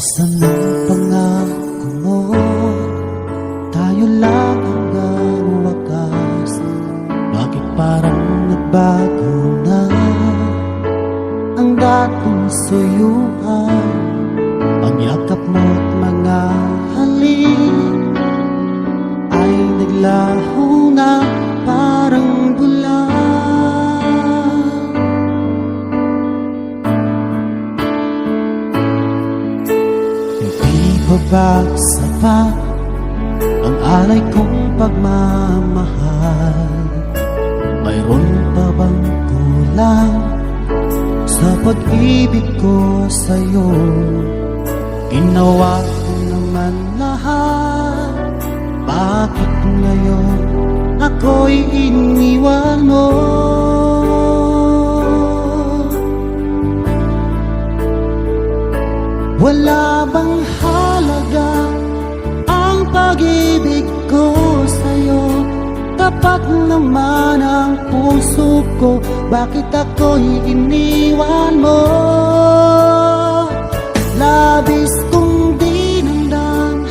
Basta lang pangako mo Tayo lang hanggang wakas. Bakit parang nagbago na Ang dating suyuhan Ang yakap mo't mga halik Ay naglaho. Hindi pa Ang alay kong pagmamahal. Mayroon pa bang kulang Sa pag-ibig ko sa'yo? Ginawa ko naman lahat. Bakit ngayon ako'y iniwan mo Wala bang halaga ang pag-ibig ko sa'yo. Tapat naman ang puso ko. Bakit ako'y iniwan mo? Labis kong dinamdam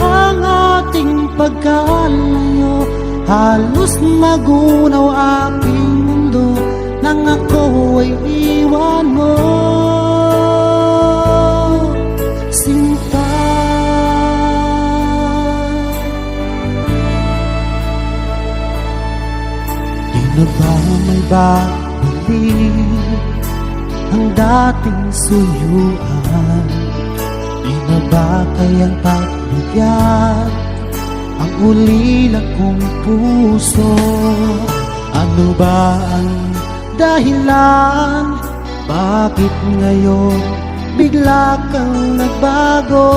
ang ating pagkalayo. Halos magunaw aking mundo. Nang ako ay iwan mo Na ba may babalik Ang dating suyuan? Di na ba kayang pagbigyan Ang ulila kong puso? Ano ba ang dahilan? Bakit ngayon bigla kang nagbago